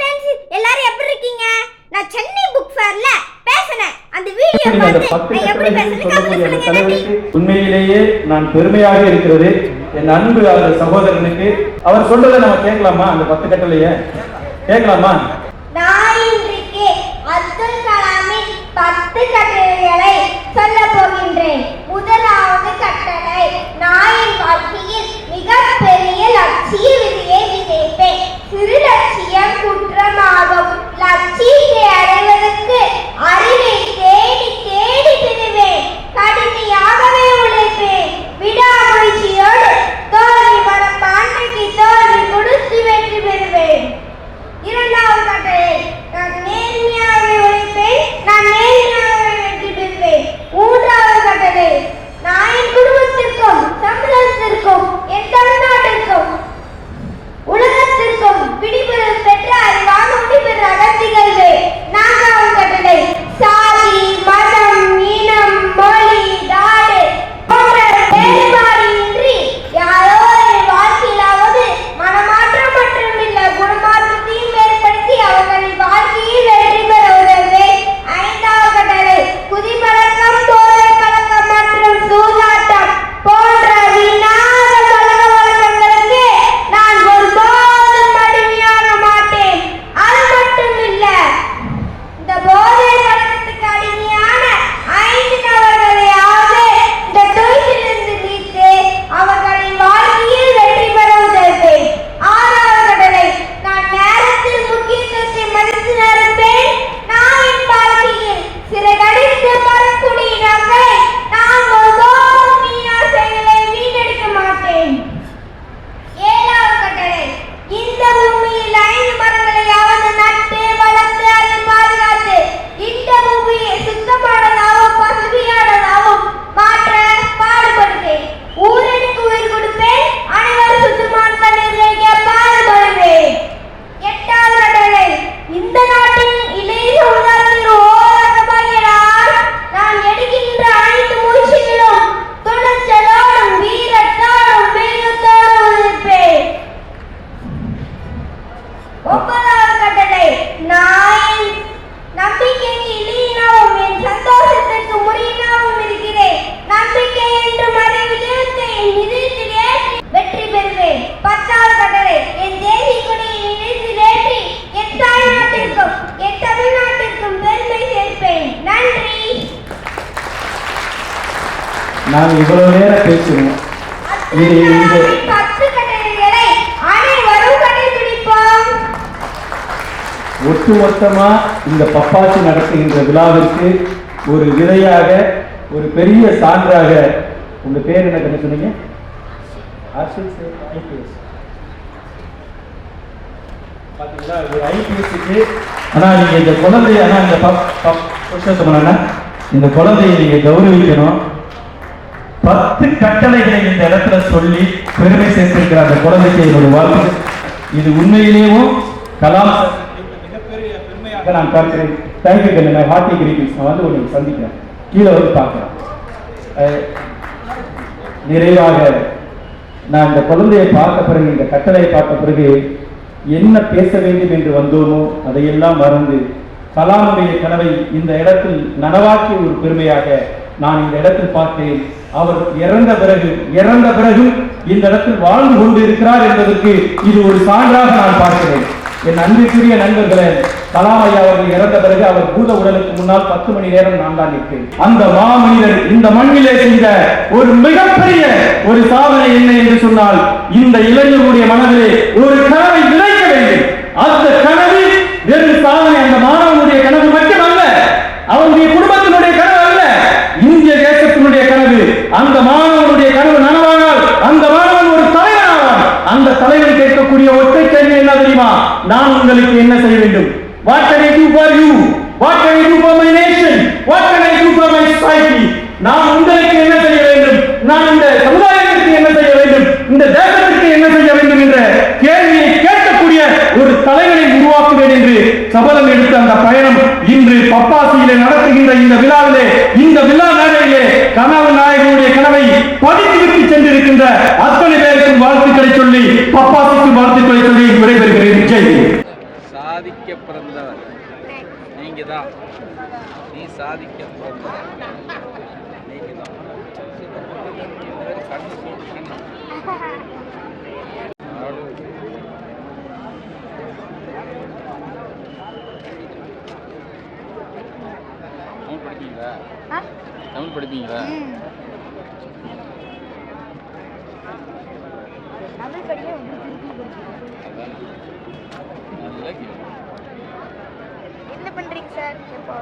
Friends எல்லாரும் எப்படி இருக்கீங்க? நான் சென்னை புக் ஃபேர்ல பேசினேன். அந்த வீடியோ பார்த்து எப்படி தலைவருக்கு உண்மையிலேயே நான் பெருமையாக இருக்கிறது. என் அன்பு அந்த சகோதரனுக்கு. அவர் சொல்றதை நம்ம கேட்கலாமா? அந்த பத்து கட்டளைய கேட்கலாமா? நான் இன்றைக்கு அப்துல் கலாமின் பத்து கட்டளைகளை சொல்ல ஒன்பதாவது கட்டளை நம்பிக்கைக்கு என் சந்தோஷத்திற்கு முடியினாவும் இருக்கிறேன். நம்பிக்கை என்று மறை விஜயத்தை என் இதயத்தில் ஏற்றி வெற்றி பெறுவேன். பத்தாவது கட்டளை என் தேசிய கொடியை நினைத்தில் ஏற்றி என் தாய்நாட்டிற்கும் என் தமிழ்நாட்டிற்கும் பெருமை சேர்ப்பேன். நன்றி. நான் இவ்வளவு நேரம் பேசுவேன். இது இந்த அத்துடன் பத்து கட்டளைகளை அனைவரும் கடைபிடிப்போம் ஒட்டுமொத்தமா இந்த பப்பாச்சி நடத்துகின்ற விழாவிற்கு ஒரு விதையாக ஒரு பெரிய சான்றாக உங்க பேர் என்ன கண்ணு சொன்னீங்க? ஆர்ஷித் சேர் IPS. ஒரு ஐபிஎஸ்க்கு ஆனா நீங்க இந்த குழந்தைய ஆனா இந்த பப் பப் புருஷோத்தமனா இந்த குழந்தையை நீங்க கௌரவிக்கணும். பத்து கட்டளைகளை இந்த இடத்துல சொல்லி பெருமை சேர்த்திருக்கிற அந்த குழந்தைக்கு என்னுடைய வாழ்த்து இது உண்மையிலேயும் கலாம் இதை நான் பார்க்கிறேன். தேங்க்யூ கண்ணு நான் ஹார்ட்டி கிரீட்டிங்ஸ் நான் வந்து உங்களுக்கு சந்திக்கிறேன். கீழே வந்து பார்க்குறேன். நிறைவாக நான் இந்த குழந்தையை பார்த்த பிறகு இந்த கட்டளையை பார்த்த பிறகு என்ன பேச வேண்டும் என்று வந்தோமோ அதையெல்லாம் மறந்து கலாமுடைய கனவை இந்த இடத்தில் நனவாக்கிய ஒரு பெருமையாக நான் இந்த இடத்தில் பார்த்தேன். அவர் இறந்த பிறகு இறந்த பிறகு இந்த இடத்தில் வாழ்ந்து கொண்டு இருக்கிறார் என்பதற்கு இது ஒரு சான்றாக நான் பார்க்கிறேன். என் அன்பிற்குரிய நண்பர்களே கலாம் ஐயா அவர்கள் இறந்த பிறகு அவர் பூத உடலுக்கு முன்னால் பத்து மணி நேரம் நான் தான் நிற்பேன். அந்த மாமனிதர் இந்த மண்ணிலே செய்த ஒரு மிகப்பெரிய ஒரு சாதனை என்ன என்று சொன்னால் இந்த இளைஞருடைய மனதிலே ஒரு கனவை விளைக்க வேண்டும். அந்த கனவு வெறும் சாதனை அந்த மாணவனுடைய கனவு மட்டுமல்ல அவனுடைய குடும்பத்தினுடைய கனவு அல்ல இந்திய தேசத்தினுடைய கனவு. அந்த மாணவனுடைய கனவு நனவானால் அந்த மாணவன் ஒரு தலைவன் ஆவான் அந்த தலைவன் கேட்கக்கூடிய ஒற்றை கேள்வி என்ன தெரியுமா? நான் உங்களுக்கு என்ன செய்ய வேண்டும்? What can I do for you? What can I do for my nation? What can I do for my society? நான் உங்களுக்கு என்ன செய்ய வேண்டும்? நான் இந்த சமுதாயத்திற்கு என்ன செய்ய வேண்டும்? இந்த தேசத்திற்கு என்ன செய்ய வேண்டும் என்ற கேள்வியை கேட்கக்கூடிய ஒரு தலைவனை உருவாக்குவேன் என்று சபதம் எடுத்த அந்த பயணம் இன்று பப்பாசியிலே நடத்துகின்ற இந்த விழாவிலே இந்த விழா மேடையிலே கனவு நாயகனுடைய கனவை படித்துவிட்டு சென்றிருக்கின்ற அத்தனை பேருக்கும் வாழ்த்துக்களை சொல்லி பப்பாசிக்கு வாழ்த்துக்களை சொல்லி விடைபெறுகிறேன். ஜெய் சாதிக்க பிறந்தவர் நீங்க தான் நீ சாதிக்க பிறந்தவர் நீங்க தான் கண்ணு ஆடு. தமிழ் படிப்பீங்களா தமிழ் படிப்பீங்களா தமிழ் படிக்க நல்லா. என்ன பண்றீங்க சார்? இப்போ